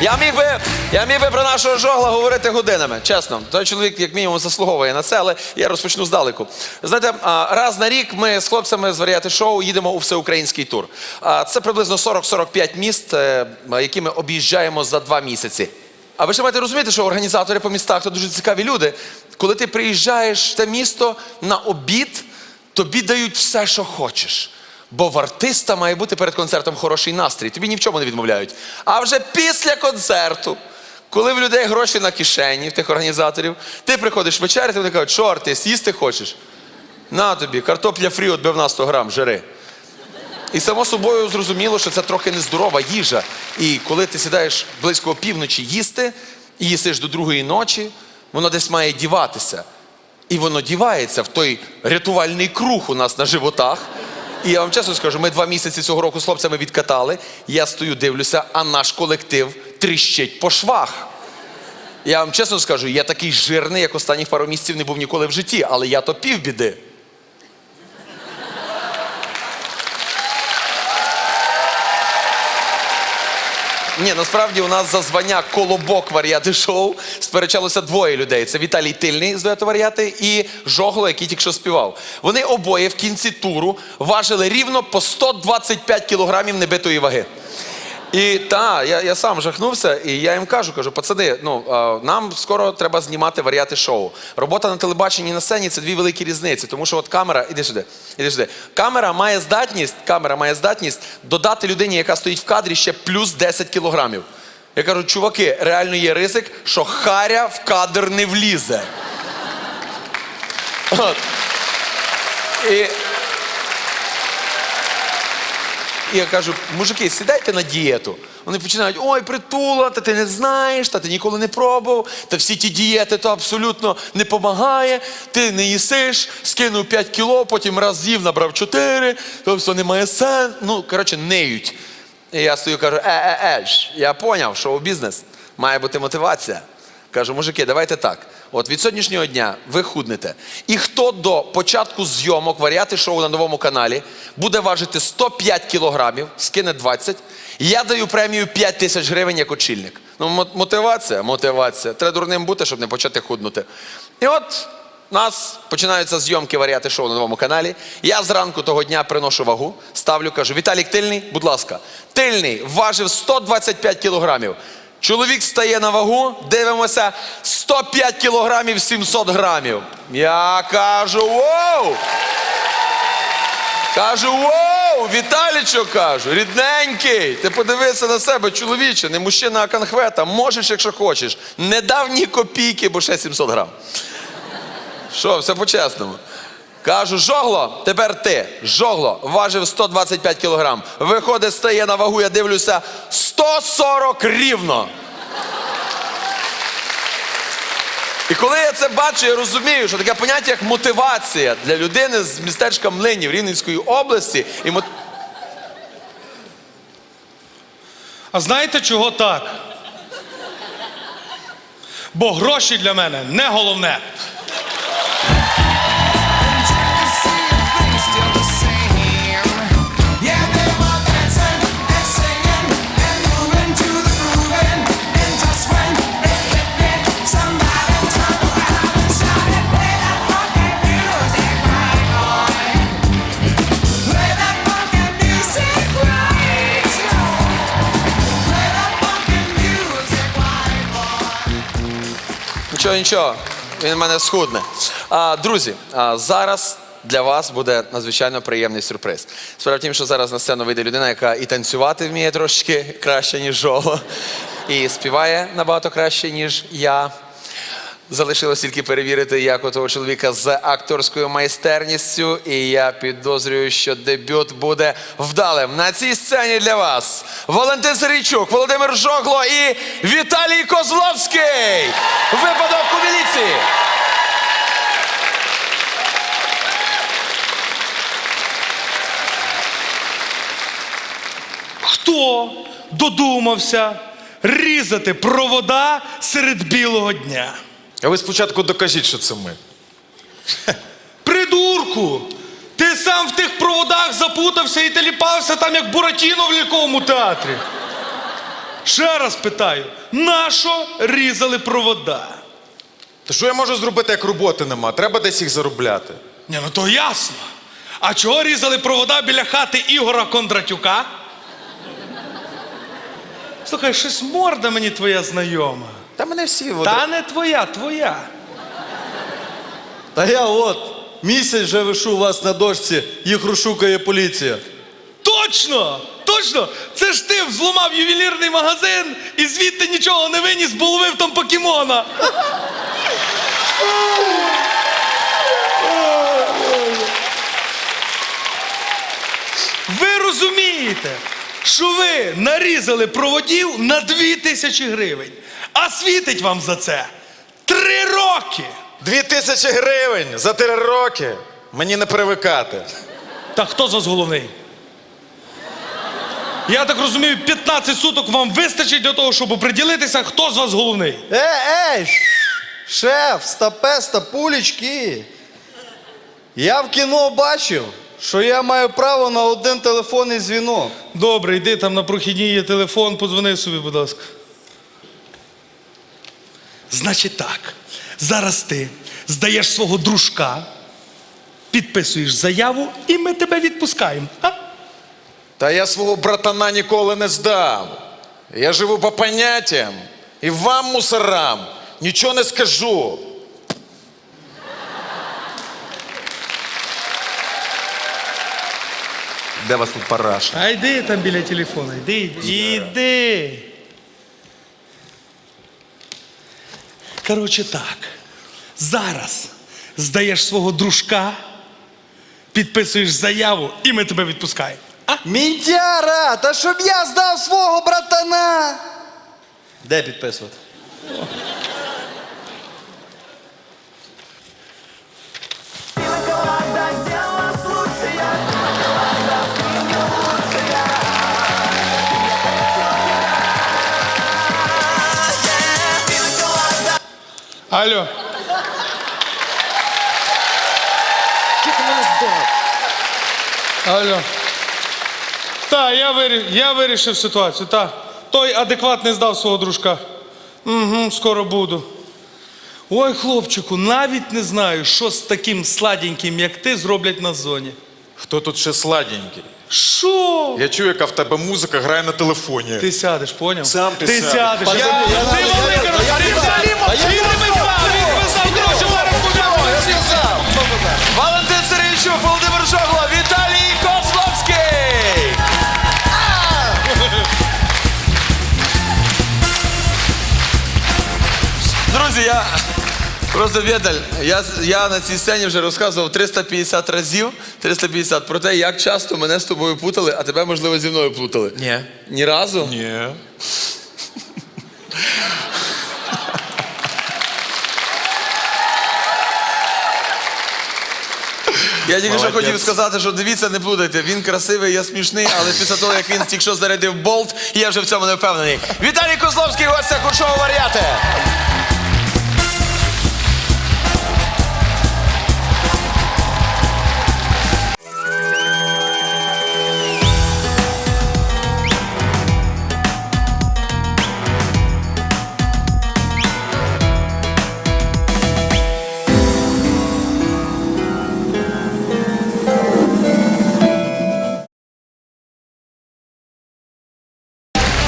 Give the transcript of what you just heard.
Я міг би, я міг би про нашого жогла говорити годинами, чесно. Той чоловік, як мінімум, заслуговує на це, але я розпочну здалеку. Знаєте, раз на рік ми з хлопцями з варіати шоу їдемо у всеукраїнський тур. Це приблизно 40-45 міст, е, які ми об'їжджаємо за два місяці. А ви ще маєте розуміти, що організатори по містах то дуже цікаві люди. Коли ти приїжджаєш в те місто на обід, тобі дають все, що хочеш. Бо в артиста має бути перед концертом хороший настрій. Тобі ні в чому не відмовляють. А вже після концерту, коли в людей гроші на кишені, в тих організаторів, ти приходиш вечеряти, вони кажуть, що артист, їсти хочеш? На тобі, картопля фрі отбивна 100 грам, жири. І само собою зрозуміло, що це трохи нездорова їжа. І коли ти сідаєш близько опівночі їсти і їсиш до другої ночі, воно десь має діватися. І воно дівається в той рятувальний круг у нас на животах. І я вам чесно скажу, ми два місяці цього року з хлопцями відкатали. Я стою, дивлюся, а наш колектив тріщить по швах. Я вам чесно скажу, я такий жирний, як останніх пару місяців не був ніколи в житті, але я то півбіди. Ні, насправді у нас за звання колобок варіати шоу сперечалося двоє людей. Це Віталій Тильний з дуету варіати і Жогло, який тільки що співав. Вони обоє в кінці туру важили рівно по 125 кілограмів небитої ваги. І та, я, я сам жахнувся, і я їм кажу, кажу, пацани, ну нам скоро треба знімати варіати шоу. Робота на телебаченні і на сцені це дві великі різниці. Тому що от камера, іди сюди, іди сюди. Камера має здатність, камера має здатність додати людині, яка стоїть в кадрі, ще плюс 10 кілограмів. Я кажу, чуваки, реально є ризик, що харя в кадр не влізе. От. І і я кажу, мужики, сідайте на дієту. Вони починають, ой, притула, та ти не знаєш, та ти ніколи не пробував, та всі ті дієти то абсолютно не допомагає. Ти не їсиш, скинув 5 кіло, потім раз з'їв, набрав 4, то все немає сенсу. Ну, коротше, неють. І я стою кажу, е-е-е, я поняв, що у бізнес має бути мотивація. Кажу, мужики, давайте так. От від сьогоднішнього дня ви худнете. І хто до початку зйомок варіати шоу на новому каналі буде важити 105 кілограмів, скине 20, я даю премію 5 тисяч гривень як очільник. Ну, мотивація, мотивація. Треба дурним бути, щоб не почати худнути. І от у нас починаються зйомки варіати шоу на новому каналі. Я зранку того дня приношу вагу, ставлю, кажу: Віталік Тильний, будь ласка, тильний важив 125 кілограмів. Чоловік стає на вагу, дивимося 105 кілограмів 700 грамів. Я кажу, воу! Кажу, воу, Віталічо, кажу, рідненький, ти подивися на себе, чоловіче, не мужчина, а конхвета, можеш, якщо хочеш. Не дав ні копійки, бо ще 700 грам. Що, все по-чесному. Кажу, жогло, тепер ти. Жогло, важив 125 кілограм. Виходить, стає на вагу, я дивлюся, 140 рівно. І коли я це бачу, я розумію, що таке поняття як мотивація для людини з містечка Млинів Рівненської області. І мот... А знаєте, чого так? Бо гроші для мене не головне. Нічого, нічого, він в мене схудне. А, друзі, а, зараз для вас буде надзвичайно приємний сюрприз. Справа в тім, що зараз на сцену вийде людина, яка і танцювати вміє трошки краще, ніж Жоло, і співає набагато краще, ніж я. Залишилось тільки перевірити, як у того чоловіка з акторською майстерністю. І я підозрюю, що дебют буде вдалим. На цій сцені для вас Валентин Сергійчук, Володимир Жогло і Віталій Козловський. Випадок у міліції. Хто додумався різати провода серед білого дня? А ви спочатку докажіть, що це ми. Придурку! Ти сам в тих проводах запутався і теліпався там, як Буратіно в ляльковому театрі. Ще раз питаю, нащо різали провода? Та що я можу зробити, як роботи нема? Треба десь їх заробляти. Ні, ну то ясно. А чого різали провода біля хати Ігора Кондратюка? Слухай, щось морда мені твоя знайома. Та мене всі води. Та не твоя, твоя. Та я от місяць вже вишу вас на дошці, їх розшукає поліція. Точно! Точно! Це ж ти взломав ювелірний магазин і звідти нічого не виніс, бо ловив там покемона. Ви розумієте, що ви нарізали проводів на дві тисячі гривень, а світить вам за це три роки. Дві тисячі гривень за три роки. Мені не привикати. Та хто з вас головний? Я так розумію, 15 суток вам вистачить для того, щоб оприділитися, хто з вас головний. Е, ей, шеф, стапе, стапулечки. Я в кіно бачив, що я маю право на один телефонний дзвінок. Добре, йди там на прохідній є телефон, подзвони собі, будь ласка. Значить так, зараз ти здаєш свого дружка, підписуєш заяву, і ми тебе відпускаємо. А? Та я свого братана ніколи не здам. Я живу по поняттям. І вам, мусорам, нічого не скажу. Де вас тут параша? А йди там біля телефона, йди, іди. Коротше так, зараз здаєш свого дружка, підписуєш заяву, і ми тебе відпускаємо. А? Мінтяра, та щоб я здав свого братана. Де підписувати? Алло. Алло. Та, я, вирі... я вирішив ситуацію. Та. Той адекватний здав свого дружка. Угу, скоро буду. Ой, хлопчику, навіть не знаю, що з таким сладеньким, як ти, зроблять на зоні. Хто тут ще сладенький? Що? Я чую, яка в тебе музика грає на телефоні. Ти сядеш, поняв? Сам ти ти сядеш. сядеш. Я- я Ти я ти взагалі знаю. А Сергійчук, Володимир Жогла, Віталій Козловський! Друзі, я просто Вєталь, я, я на цій сцені вже розказував 350 разів, 350 про те, як часто мене з тобою путали, а тебе, можливо, зі мною плутали. Ні. Ні разу? Ні. Я тільки що хотів сказати, що дивіться, не плутайте. Він красивий, я смішний, але після того, як він тільки що зарядив болт, я вже в цьому не впевнений. Віталій Козловський, гостя Куршова Варіати.